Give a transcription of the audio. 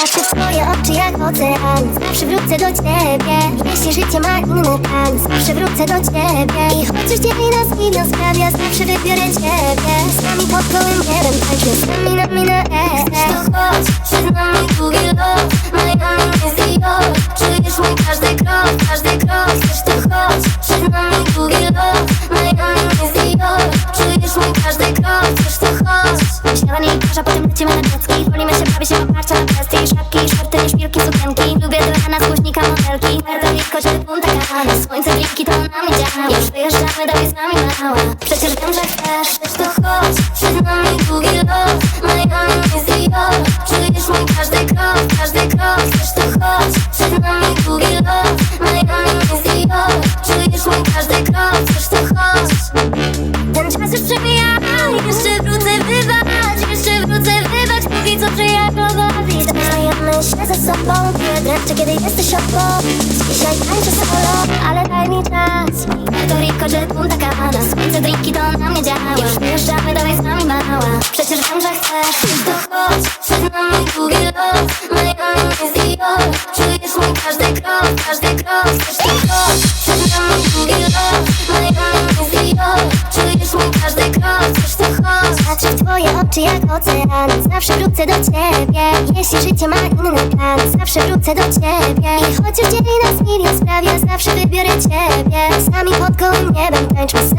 Patrzę w twoje oczy jak ocean Zawsze wrócę do ciebie. Jeśli życie ma inny plan Zawsze wrócę do ciebie. I chociaż dzieli nas milion sprawia Zawsze wybiorę ciebie. Z nami pod gołym niebem Tańczmy lecimy na decki Wolimy się, bawi się, oparcia na bestii. Szapki, szorty, szpilki, sukienki. Lubię trochę na głośnika modelki. Puerto Rico, żeby punta cana Słońce, wilki, to nami działa Już wyjeżdżamy, dawaj z nami mała. Przecież wiem, że chcesz Chcesz to chodź, przed nami długi lot. Miami jest York Czujesz mój każdy krok, każdy krok. Chcesz to chodź, przed nami długi lot. Miami jest York Czujesz mój każdy krok, chcesz to chodź Ten czas już przemija Jeszcze wrócę wybacz, Się ze sobą Dręczy, kiedy jesteś obok. Dzisiaj tańczę solo, ale daj mi czas. Puerto Rico, czy Punta Cana Słońce, drinki, to na mnie działa. Już wyjeżdżamy, dawaj z nami mała. Przecież wiem, że chcesz. To chodź, przed nami długi lot. Miami jest York Czujesz mój każdy krok, każdy krok. Chcesz to chodź, przed nami długi lot. Miami jest York Czujesz mój każdy Patrzę w twoje oczy jak ocean. Zawsze wrócę do ciebie. Jeśli życie ma inny plan Zawsze wrócę do ciebie. I chociaż dzieli nas milion sprawia Zawsze wybiorę ciebie. Z nami pod gołym niebem Tańczmy z